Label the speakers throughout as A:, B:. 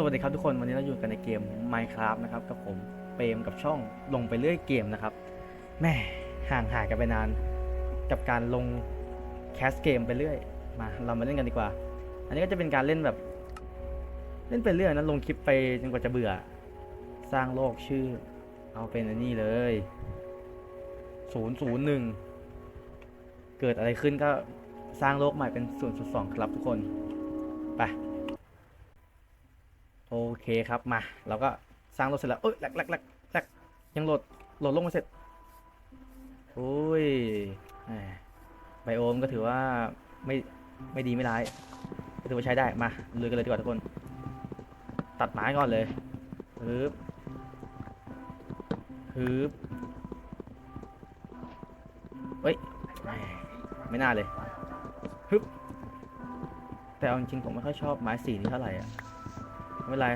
A: สวัสดีครับทุกคนวันนี้เราอยู่กันในเกม Minecraft นะครับกับผมเปรมกับช่องลงไปเรื่อยเกมนะครับแม่ห่างหายกันไปนานกับการลงแคสเกมไปเรื่อยมาเรามาเล่นกันดีกว่า อันนี้ก็จะเป็นการเล่นแบบ เล่นไปเรื่อยนะลงคลิปไปจนกว่าจะเบื่อ สร้างโลกชื่อ เอาเป็นอันนี้เลยศูนย์ศูนย์หนึ่งเกิดอะไรขึ้นก็สร้างโลกใหม่เป็นศูนย์จุดสองครับทุกคนไป โอเคครับมาเราก็สร้างรถเสร็จแล้วเอ้ยแลกแลกแลกแลกยังโหลดโหลดลงมาเสร็จโอ้ยไบโอมก็ถือว่าไม่ไม่ดีไม่ร้ายก็ถือว่าใช้ได้มาลุยกันเลยดีกว่าทุกคน ตัดไม้ก่อนเลยฮึบฮึบเฮ้ยไม่น่าเลยฮึบแต่เอาจริงๆผมไม่ค่อยชอบไม้สีนี้เท่าไหร่อะ ไม่เป็นไร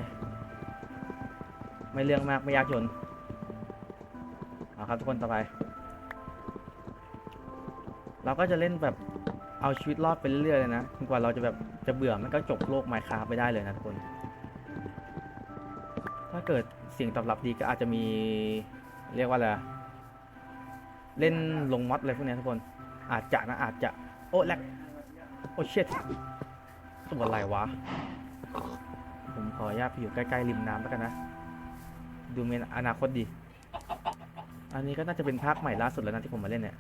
A: ไม่เรื่องมากไม่ยากจนเอาครับทุกคนต่อไป เราก็จะเล่นแบบเอาชีวิตรอดไปเรื่อยๆเลยนะจนกว่าเราจะแบบจะเบื่อมันก็จบโลกไมค์คราฟไปได้เลยนะทุกคน ถ้าเกิดเสียงตอบรับดีก็อาจจะมีเรียกว่าอะไรเล่นลงมอดอะไรพวกนี้ทุกคน อาจจะนะอาจจะ โอ้แลกโอ้เชิดตัวอะไรวะ ขออนุญาตไปอยู่ใกล้ๆริมน้ำแล้วกันนะ ดูเมีอนาคตดี อันนี้ก็น่าจะเป็นภาคใหม่ล่าสุดแล้วนะที่ผมมาเล่นเนี่ย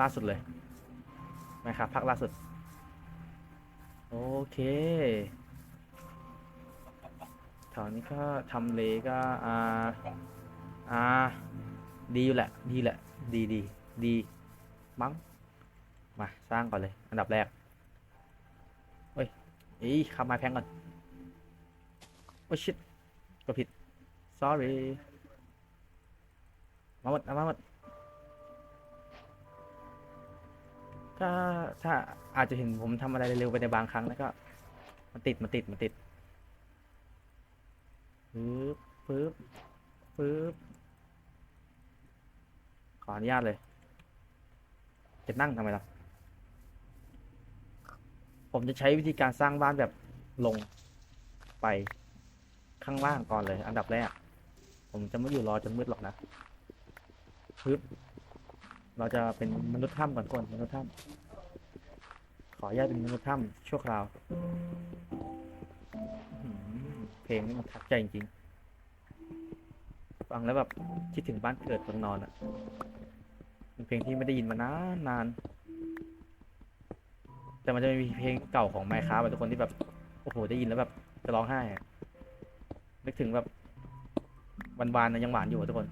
A: ล่าสุดเลยนะครับภาคล่าสุด โอเคแถวนี้ก็ทำเลก็ อ่า อ่า ดีอยู่แหละ ดีแหละ ดีดีดีมั้งมา สร้างก่อนเลย อันดับแรกเฮ้ยอีขับไม้แพงก่อน โอ้ชิตก็ผิด sorry มาหมดอามาหมดก็ถ้าอาจจะเห็นผมทำอะไรเร็วไปในบางครั้งแล้วก็ มันติดมันติดมันติดปึ๊บปึ๊บปึ๊บขออนุญาตเลย จะนั่งทำไมล่ะ ผมจะใช้วิธีการสร้างบ้านแบบลงไป ข้างล่างก่อนเลย อันดับแรก ผมจะไม่อยู่รอจนมืดหรอกนะปึ๊บเราจะเป็นมนุษย์ถ้ำก่อนคนมนุษย์ถ้ำขออนุญาตเป็นมนุษย์ถ้ำชั่วคราวเพลงนี่มันทักใจจริงๆฟังแล้วแบบคิดถึงบ้านเกิดเมืองนอนอะเป็นเพลงที่ไม่ได้ยินมานานนาน แต่มันจะมีเพลงเก่าของไมค์ครับทุกคนที่แบบโอ้โหได้ยินแล้วแบบจะร้องไห้อะ นึกถึงแบบวันวานๆนะยังหวานอยู่ทุกคน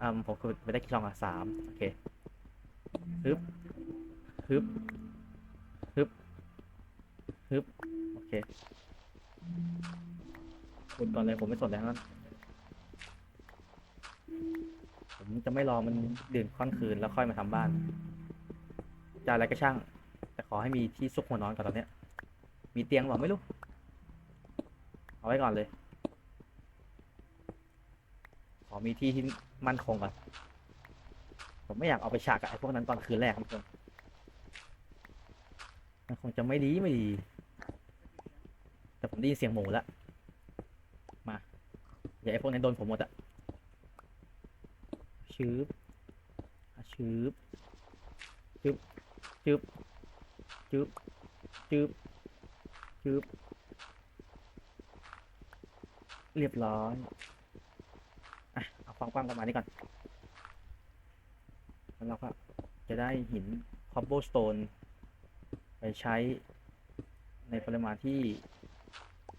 A: อ่าผมคือไปได้กี่ช่องอะสามโอเคฮึบฮึบฮึบฮึบโอเคกดก่อนเลยผมไม่สนแล้วนั้นผมจะไม่รอมันดื่นค่อนคืนแล้วค่อยมาทำบ้านจะอะไรก็ช่าง แต่ขอให้มีที่ซุกหัวนอนก่อนตอนเนี้ย มีเตียงหรอไม่รู้ เอาไว้ก่อนเลย ขอมีที่ที่มั่นคงก่อน ผมไม่อยากเอาไปฉากกับไอ้พวกนั้นตอนคืนแรกทุกคนมันคงจะไม่ดีไม่ดี แต่ผมได้ยินเสียงหมูแล้ว มาอย่าไอ้พวกนั้นโดนผมหมดอะชืบอะชืบชืบชืบชืบชืบชืบ เรียบร้อยอะเอาความกว้างประมาณนี้ก่อน แล้วเราก็จะได้หินคอ b โบสโตนไปใช้ในปริมาณที่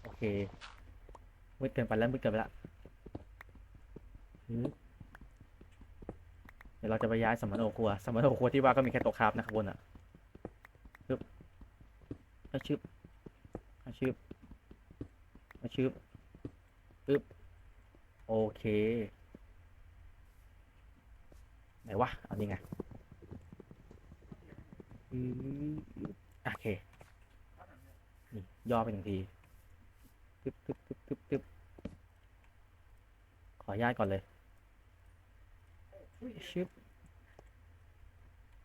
A: โอเคมืดเกินไปแล้วมืดเกินไปแล้วฮึบเดี๋ยวเราจะไปย้ายสมโนครัวสมโนครัวที่ว่าก็มีแค่โตะคราบนะครับบนอะฮึบอาชึบอาชึบอาชึบ ปึ๊บ โอเค ไหนวะ เอานี่ไง อือโอเค นี่ ย่อไปหนึ่งทีปึ๊บปึ๊บปึ๊บปึ๊บปึ๊บขออนุญาตก่อนเลยชึบ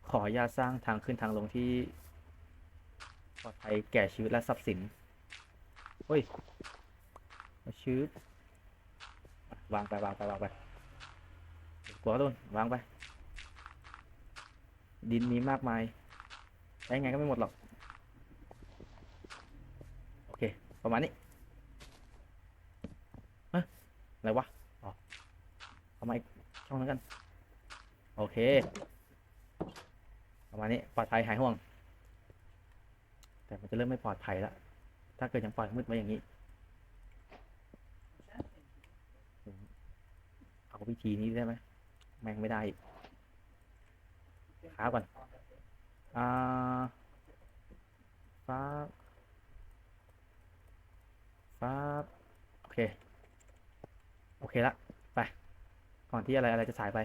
A: ขออนุญาตสร้างทางขึ้นทางลงที่ปลอดภัยแก่ชีวิตและทรัพย์สินเฮ้ยมาชืบ วางไปวางไปวางไปกลัวโดนวางไป ดินมีมากมายใช้ไงก็ไม่หมดหรอก โอเค ประมาณนี้ฮะอะไรวะอ๋อเอามาอีกช่องนั้นกัน โอเค ประมาณนี้ปลอดภัยหายห่วง แต่มันจะเริ่มไม่ปลอดภัยแล้วถ้าเกิดยังปล่อยมืดไว้อย่างนี้ เอา วิธีนี้ได้ไหมแม่งไม่ได้อีกขาก่อนอ่าฟ้าฟ้าโอเค โอเคละไป ก่อนที่อะไรอะไรจะสายไป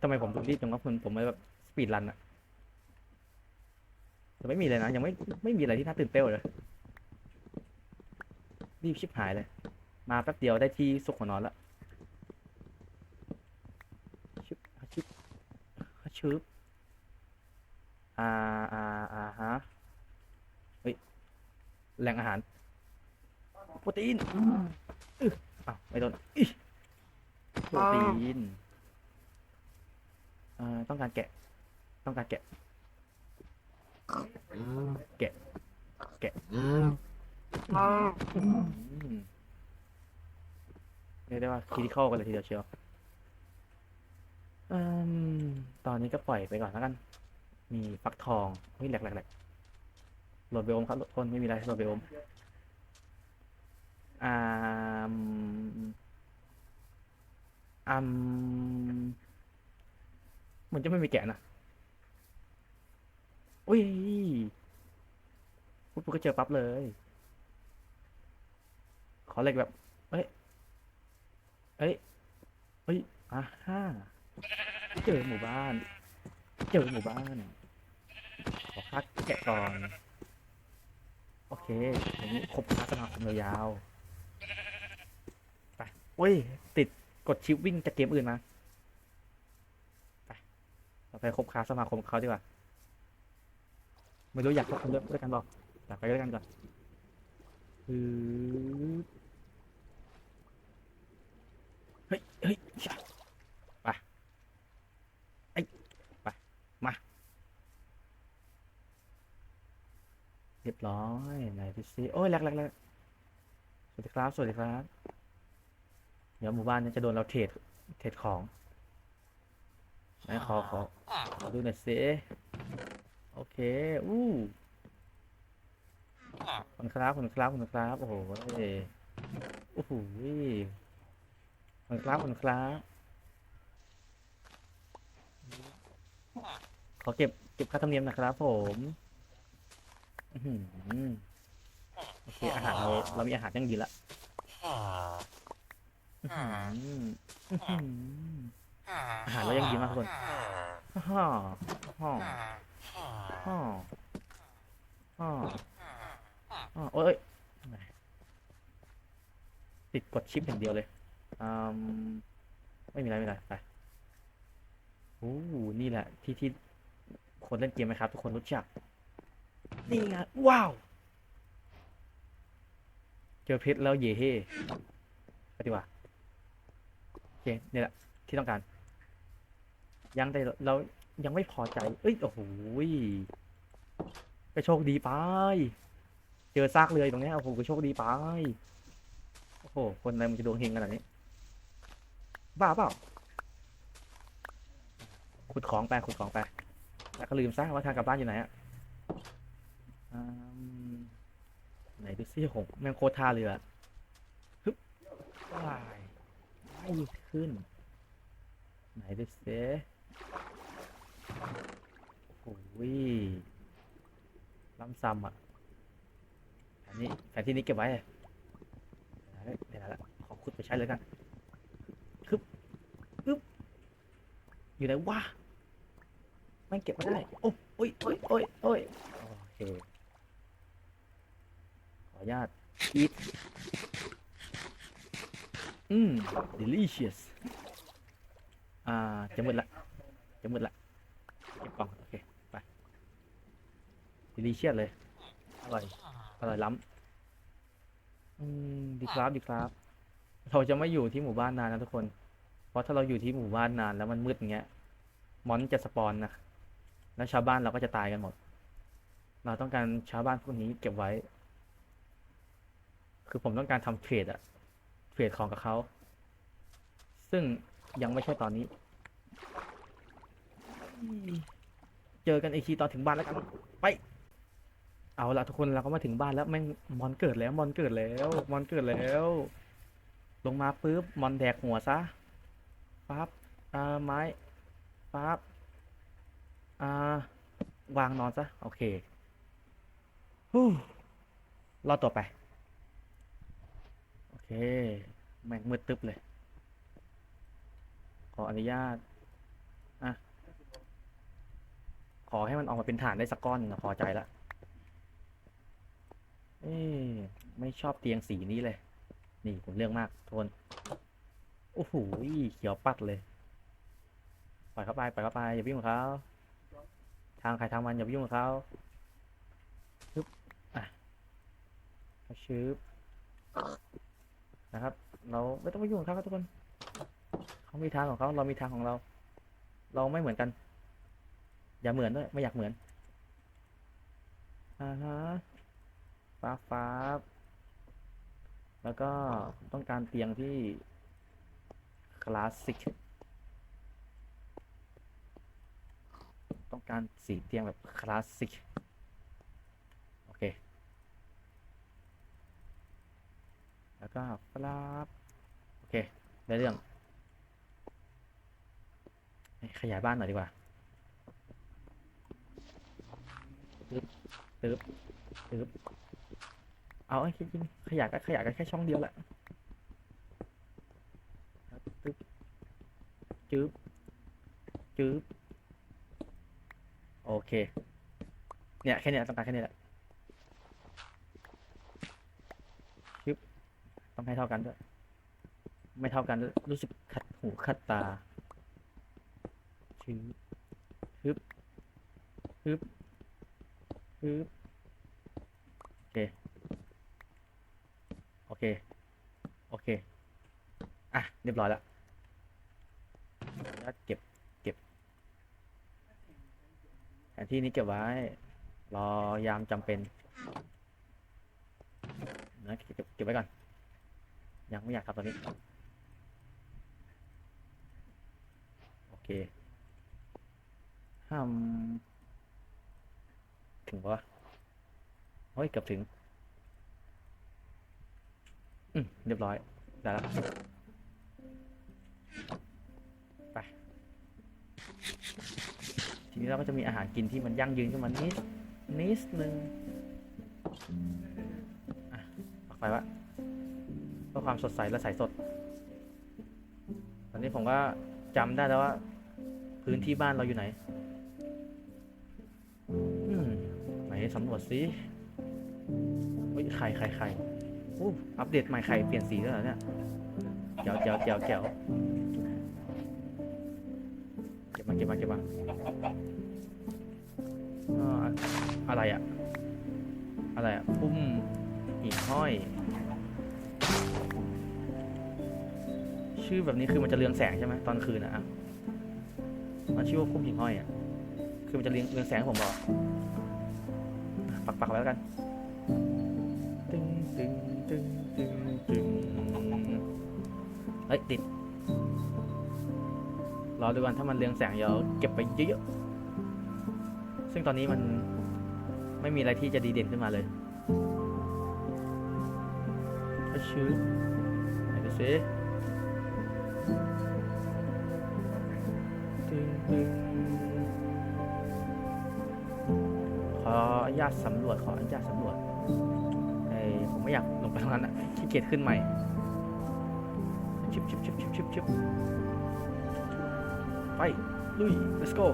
A: ทำไมผมถึงรีบจังวะผมผมแบบสปีดรันอะแต่ไม่มีเลยนะ ยังไม่ไม่มีอะไรที่น่าตื่นเต้นเลย รีบชิบหายเลย มาแป๊บเดียวได้ที่สุกหัวนอนละชึบอะชึบอะชึบอ่าอ่าอ่าฮะเฮ้ยแหล่งอาหารโปรตีนอึ๊ะอ้าวไม่โดนอิโปรตีนอ่าต้องการแกะ ต้องการแกะ แกะ แกะอืม เรียกได้ว่าคริติคอลกันเลยทีเดียวเชียวตอนนี้ก็ปล่อยไปก่อนแล้วกัน มีฟักทองเฮ้ยแหลกแหลกแหลกโหลดเบลมครับโหลดคนไม่มีอะไรโหลดเบลมอ่ามอ่ามเหมันจะไม่มีแกะนะอุ้ยปุ๊บก็เจอปั๊บเลย ขอเหล็กแบบเอ้ย เอ้ยเอ้ยอ่าฮ่าเจอหมู่บ้าน เจอหมู่บ้าน ขอคัดแกะก่อน โอเคอย่างนี้ครบคัดสมาคมยาวๆไปโอ้ย ติดกดชิปวิ่งจากเกมอื่นมา ไปเราไปครบค้าสมาคมเขาดีกว่า ไม่รู้อยากคบกันด้วด้วยกันบอกอยากไปด้วยกันก่อนคือ เฮ้ยเฮ้ยไปไอ้ไป มา เรียบร้อยไหนดูซิโอ้ยแรกแรกแรกสวัสดีครับ สวัสดีครับ เดี๋ยวหมู่บ้านนี้จะโดนเราเทรดเทรดของไหนขอขอขอดูหน่อยสิโอเค อู้คุณครับคุณครับคุณครับ โอ้โหโอ้โห อบคุณครับขอบคุณครับขอเก็บเก็บค่าธรรมเนียมนะครับ ผมอโอเคอาหารเราเรามีอาหารยังดีละอื้อหืออื้อหืออาหารเรายังดีมากทุกคนฮ่าฮ่าฮ่าฮ่าฮ่าโอ้ยติดกดชิปอย่างเดียวเลย อืมไม่มีอะไรไม่มีอะไรไปโอ้นี่แหละ ที่ที่คนเล่นเกมไหมครับ ทุกคนรู้จัก นี่ไงว้าว เจอเพชรแล้วเย่เฮ่ไปดีกว่าโอเคนี่แหละที่ต้องการ ยังแต่เรายังไม่พอใจ เอ้ย โอ้โหยไปโชคดีไป เจอซากเรืออยู่ตรงเนี้ยโอ้โหก็โชคดีไป โอ้โห คนอะไรมันจะดวงเฮงขนาดนี้ บ้าเปล่าขุดของไปขุดของไป แล้วก็ลืมซะว่าทางกลับบ้านอยู่ไหนอะอืมไหนดูซิหงแมงโคตรท่าเรือฮึบว้ายไม่ขึ้น ไหนดูซิโอ้โหยล้ำซ้ำอะอันนี้แผนที่นี้เก็บไว้เดี๋ยวนะขอขุดไปใช้เลยกันฮึบฮึบ อยู่ไหนวะไม่งเก็บไม่ได้โอ้โอ้ยโอ้ยโอ้ยโอ้ยโอเคขออนุญาต eat อืม delicious อ่า จะมืดละ จะมืดละเก็บกล่อง โอเค ไป delicious เลย อร่อย อร่อยล้ำอืม ดีครับ ดีครับ เราจะไม่อยู่ที่หมู่บ้านนานนะทุกคน เพราะถ้าเราอยู่ที่หมู่บ้านนานแล้วมันมืดอย่างเงี้ย มอนจะสปอนนะ แล้วชาวบ้านเราก็จะตายกันหมด เราต้องการชาวบ้านพวกนี้เก็บไว้ คือผมต้องการทำเทรดอะเทรดของกับเขา ซึ่งยังไม่ใช่ตอนนี้ เจอกันอีกทีตอนถึงบ้านแล้วกัน ไป เอาละทุกคนเราก็มาถึงบ้านแล้วแม่งมอนเกิดแล้วมอนเกิดแล้วมอนเกิดแล้ว ลงมาปุ๊บมอนแดกหัวซะ ปั๊บอ่าไม้ปั๊บอ่าวางนอนซะ โอเคฮู้รอดตัวไป โอเค แม่งมืดตึ๊บเลย ขออนุญาต อะ ขอให้มันออกมาเป็นฐานได้สักก้อนนะพอใจละเอ๊ไม่ชอบเตียงสีนี้เลย นี่ผมเลือกมากทน อ้โหเขียวปัดเลยปล่อยเข้าไปปล่อยเข้าไปอย่าไปยุ่งกับเขาทางใครทางมันอย่าไปยุ่งกับเขาชึบอะเขาชึบนะครับ เราไม่ต้องไปยุ่งกับเขาครับทุกคนเขามีทางของเขาเรามีทางของเรา เราไม่เหมือนกัน อย่าเหมือนด้วยไม่อยากเหมือนอ่าฮะฟ้าฟ้าแล้วก็ต้องการเตียงที่ คลาสสิก ต้องการสีเตียงแบบคลาสสิก โอเค แล้วก็ฟลาบโอเค ได้เรื่อง ขยายบ้านหน่อยดีกว่าตึ๊บตึ๊บตึ๊บเอาไอ้คิดจริงขยายก็ขยายกันแค่ช่องเดียวแหละ ครับตึ๊บจึ๊บจึ๊บโอเค เนี่ยแค่เนี้ยต้องการแค่นี้แหละชึบต้องให้เท่ากันด้วย ไม่เท่ากันด้วยรู้สึกขัดหูขัดตาชึบฮึบฮึบฮึบโอเค โอเค โอเค อะ เรียบร้อยแล้วแล้วเก็บเก็บแผนที่นี้เก็บไว้ รอยามจำเป็นนะเก็บเก็บไว้ก่อน ยังไม่อยากทำตอนนี้ โอเค ห้าม ถึงปะวะเฮ้ยเกือบถึง อืมเรียบร้อย ได้แล้ว นี้เราก็จะมีอาหารกินที่มันยั่งยืนขึ้นมานิดนิดนึงอะปักไปวะเพื่อความสดใสและใสสด ตอนนี้ผมก็จำได้แล้วว่า พื้นที่บ้านเราอยู่ไหนอืมไหนสำรวจสิเฮ้ยไข่ไข่ไข่อู้อัปเดตใหม่ไข่เปลี่ยนสีแล้วเหรอเนี่ยเจ๋วเจ๋วเจ๋วเจ๋ว ก็บมาเก็บมาอะไรอะอะไรอะพุ่มหิ่งห้อย ชื่อแบบนี้คือมันจะเรืองแสงใช่ไหมตอนคืนนะอะมันชื่อว่าพุ่มหิ่งห้อยอะคือมันจะเรืองเรืองแสงผมบอกปักปักๆไว้แล้วกันตึงตึงตึงตึงตึงเฮ้ยติด รอดูกันถ้ามันเรืองแสงเดี๋ยวเก็บไปเยอะๆซึ่งตอนนี้มันไม่มีอะไรที่จะดีเด่นขึ้นมาเลยก็ชื่อไหนดูสิตึงตึงขออนุญาตสำรวจขออนุญาตสำรวจไอ้ผมไม่อยากลงไปตรงนั้นอะขี้เกียจขึ้นใหม่ชิบชิบชิบชิบชิบชิบ ลุย let's go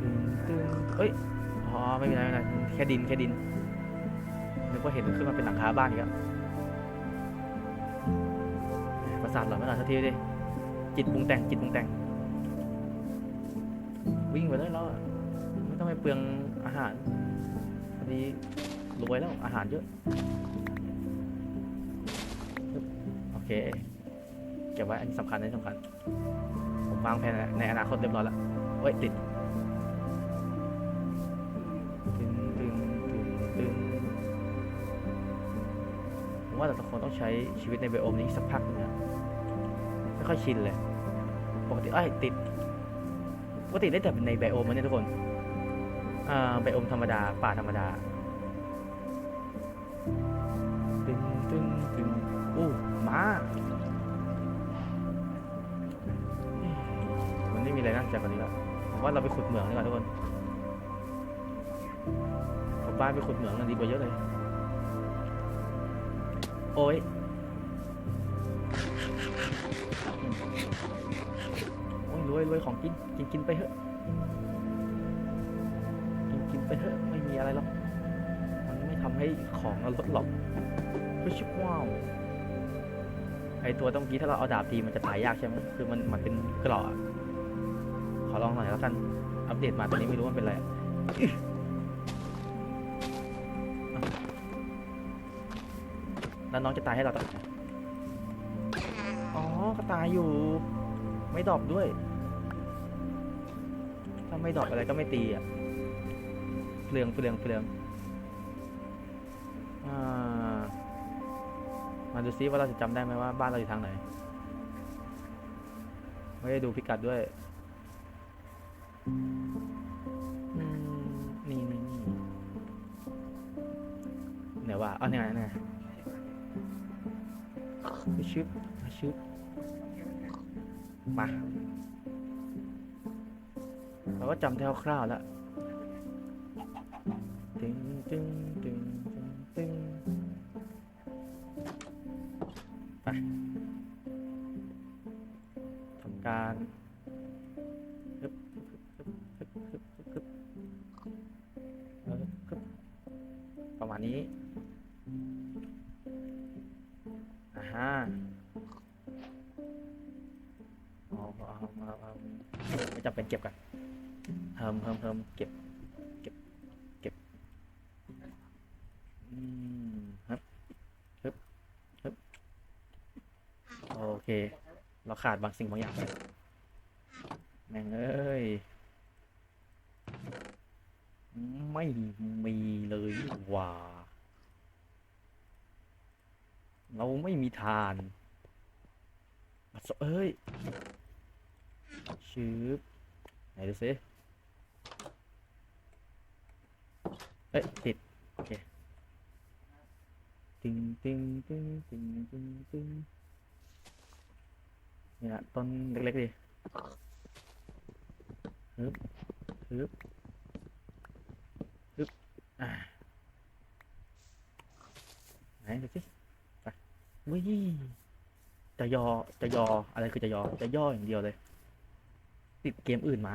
A: ตึงตึงเอ้ย อ๋อ ไม่เป็นไรไม่เป็นไรแค่ดิน แค่ดิน นึกว่าเห็นขึ้นมาเป็นหลังคาบ้านอีกแล้วประสาทหลอนไม่หลอนสักทีดิ จิตปรุงแต่ง จิตปรุงแต่ง วิ่งไปเลยเราอะไม่ต้องไปเปลืองอาหารนี้รวยแล้ว อาหารเยอะ โอเค ก็บไว้อันนี้สำคัญอันนี้สำคัญ ผมวางแผนในอนาคตเรียบร้อยแล้วเฮ้ยติดตึงตึงตึงตึงผมว่าเราทุกคนต้องใช้ชีวิตในไบโอมนี้สักพักนึงนะไม่ค่อยชินเลย ปกติเอ้ยติดปกติได้แต่ในไบโอมนะเนี่ยทุกคนอ่าไบโอมธรรมดา ป่าธรรมดาตึงตึงตึงอู้มา มีอะไรน่าสนใจกว่านี้แล้วผมว่าเราไปขุดเหมืองดีกว่าทุกคนกลับบ้านไปขุดเหมืองกันดีกว่าเยอะเลย โอ้ยโอ้ยรวยรวยของกินกินกินไปเถอะกินกินไปเถอะไม่มีอะไรหรอกมันไม่ทำให้ของเราลดหรอกเฮ้ยชิบว้าวไอตัวต้องกี้ถ้าเราเอาดาบตีมันจะตายยากใช่ไหมคือมันมันเป็นกระอะขอ ลองหน่อยแล้วกัน อัปเดตมาตอนนี้ไม่รู้ว่ามันเป็นอะไรแล้วน้องจะตายให้เราตอนไหนอ๋อก็ตายอยู่ ไม่ดอปด้วย ถ้าไม่ดอปอะไรก็ไม่ตีอะเปลืองเปลืองเปลืองอ่ามาดูซิว่าเราจะจำได้ไหมว่าบ้านเราอยู่ทางไหน ไม่ได้ดูพิกัดด้วย นี่นี่นี่ไหนว่าเอาเนี่ยเนี่ยไปชึบไปชึบมาเราก็จำแถวคร่าวแล้ว ตึงตึง นี้อ่าฮะเอาเอาเอาเอาไม่จำเป็นเก็บกันเพิ่มเพิ่มเพิ่มเก็บ อืมครับฮึบฮึบโอเค เราขาดบางสิ่งบางอย่างไปแม่งเอ้ย ไม่มีเลยนี่หว่า เราไม่มีทานบัดซบเอ้ยชืบไหนดูสิเอ้ยติด โอเคตึงตึงตึงตึงตึงตึงนี่นะต้นเล็กๆดิฮึบฮึบฮึบอ่าไหนดูสิ วิ่งจะยอจะยออะไรคือจะยอจะย่ออย่างเดียวเลย ติดเกมอื่นมา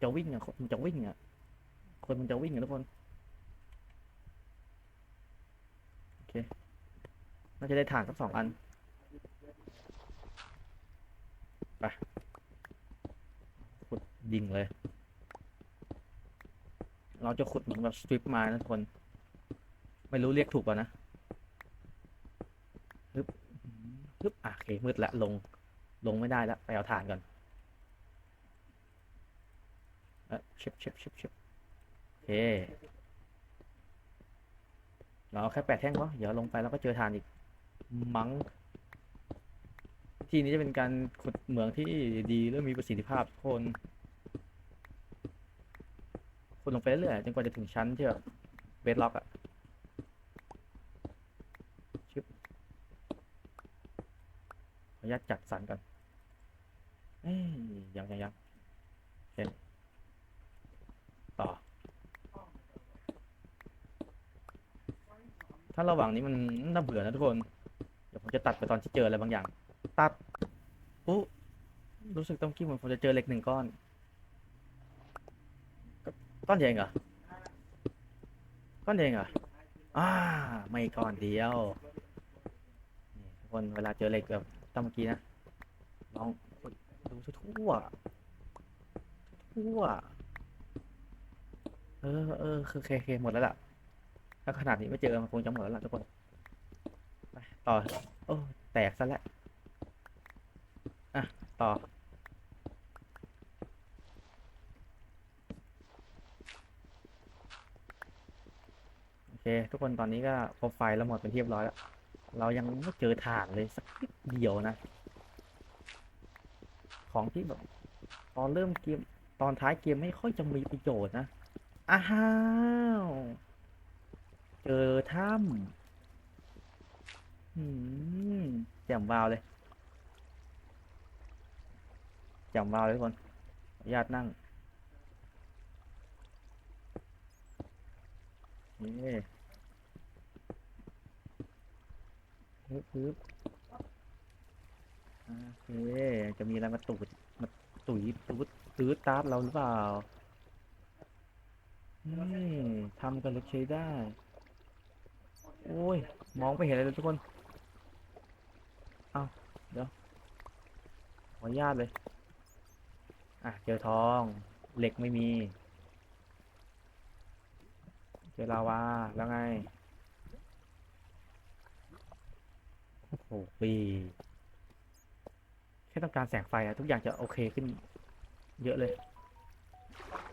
A: จะวิ่งอะคนมันจะวิ่งอะ คนมันจะวิ่งอะทุกคน โอเคน่าจะได้ถ่านสักสองอัน ไปขุดยิงเลย เราจะขุดเหมือนแบบสตริปมานะทุกคน ไม่รู้เรียกถูกป่ะนะฮึบึบอะโอเคมืดละลง ลงไม่ได้แล้วไปเอาถ่านก่อนเชิบชิบชิบชิบโอเคเราแค่แปดแท่งก็เดี๋ยวลงไปแล้วก็เจอถ่านอีก มั้งที่นี้จะเป็นการขุดเหมืองที่ดีและมีประสิทธิภาพคนขุดลงไปเรื่อยจนกว่าจะถึงชั้นที่แบบเบสล็อกอะชึบข อนุญาตจัดสรรกันเอ้ยยังยังยังโอเคต่อ ถ้าระหว่างนี้มันน่าเบื่อนะทุกคน เดี๋ยวผมจะตัดไปตอนที่เจออะไรบางอย่าง ตัดปุ๊รู้สึกต้องกี้เหมือนผมจะเจอเหล็กหนึ่งก้อนก็ก้อนใหญ่เหรอ ก้อนใหญ่เหรออ่า ไม่ก้อนเดียว นี่ทุกคนเวลาเจอเหล็กแบบ ตอนเมื่อกี้นะลองดูทั่วทั่ว เออเออคือเคเคหมดแล้วล่ะ ถ้าขนาดนี้ไม่เจอมันคงจะหมดแล้วล่ะทุกคนไปต่อ โอ้แตกซะแล้วอะ ต่อโอเค ทุกคนตอนนี้ก็พบไฟแล้วหมดเป็นที่เรียบร้อยแล้ว เรายังไม่เจอถ่านเลยสักนิดเดียวนะ ของที่แบบตอนเริ่มเกมตอนท้ายเกมไม่ค่อยจะมีประโยชน์นะอ้าวเจอถ้ำหืมแจ่มวาวเลยแจ่มวาวเลยคนญาตินั่งนี่ ฮึบฮึบโอเค จะมีอะไรมาตูดมาตุ๋ยตูดตื้อตาร์เราหรือเปล่านี่ทำกันเล็กใช้ได้ โอ้ย มองไม่เห็นอะไรเลยทุกคน เอาเดี๋ยว ขออนุญาตเลย อะ เจอทอง เหล็กไม่มี เจอลาวา แล้วไง โอ้โหปีแค่ต้องการแสงไฟอะทุกอย่างจะโอเคขึ้น เยอะเลย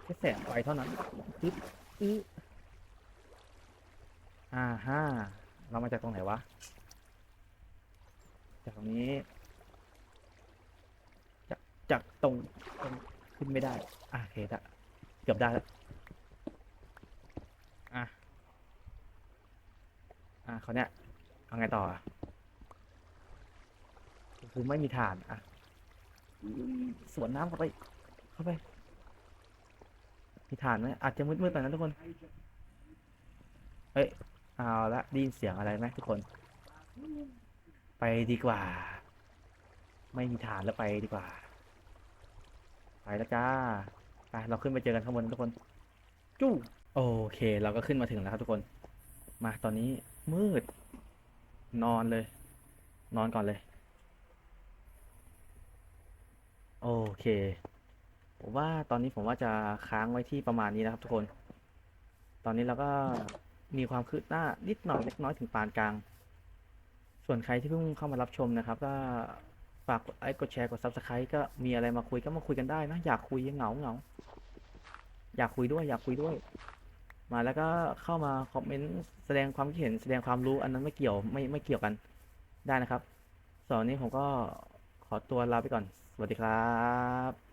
A: แค่แสงไฟเท่านั้นปึ๊บอื้ออ่าฮ่าเรามาจากตรงไหนวะ จากตรงนี้ จากจากตรงตรงขึ้นไม่ได้อะโอเคละเกือบได้แล้วอะอะเขาเนี้ยเอาไงต่ออะ คือไม่มีฐานอะสวนน้ำเข้าไป เข้าไป มีฐานไหมอาจจะมืดๆหน่อยนะทุกคน เฮ้ย เอาละได้ยินเสียงอะไรไหมทุกคน ไปดีกว่า ไม่มีฐานแล้วไปดีกว่า ไปแล้วจ้าไปเราขึ้นไปเจอกันข้างบนทุกคน จู้โอเค เราก็ขึ้นมาถึงแล้วครับทุกคน มาตอนนี้มืด นอนเลย นอนก่อนเลย โอเค ผมว่าตอนนี้ผมว่าจะค้างไว้ที่ประมาณนี้นะครับทุกคน ตอนนี้เราก็มีความคืบหน้านิดหน่อยเล็กน้อยถึงปานกลาง ส่วนใครที่เพิ่งเข้ามารับชมนะครับ ก็ฝากกดไลค์กดแชร์กด Subscribe ก็มีอะไรมาคุยก็มาคุยกันได้นะ อยากคุยเหงาเหงาอยากคุยด้วย อยากคุยด้วย มาแล้วก็เข้ามาคอมเมนต์แสดงความคิดเห็นแสดงความรู้อันนั้นไม่เกี่ยวไม่ไม่เกี่ยวกันได้นะครับส่วนนี้ผมก็ขอตัวลาไปก่อน สวัสดีครับ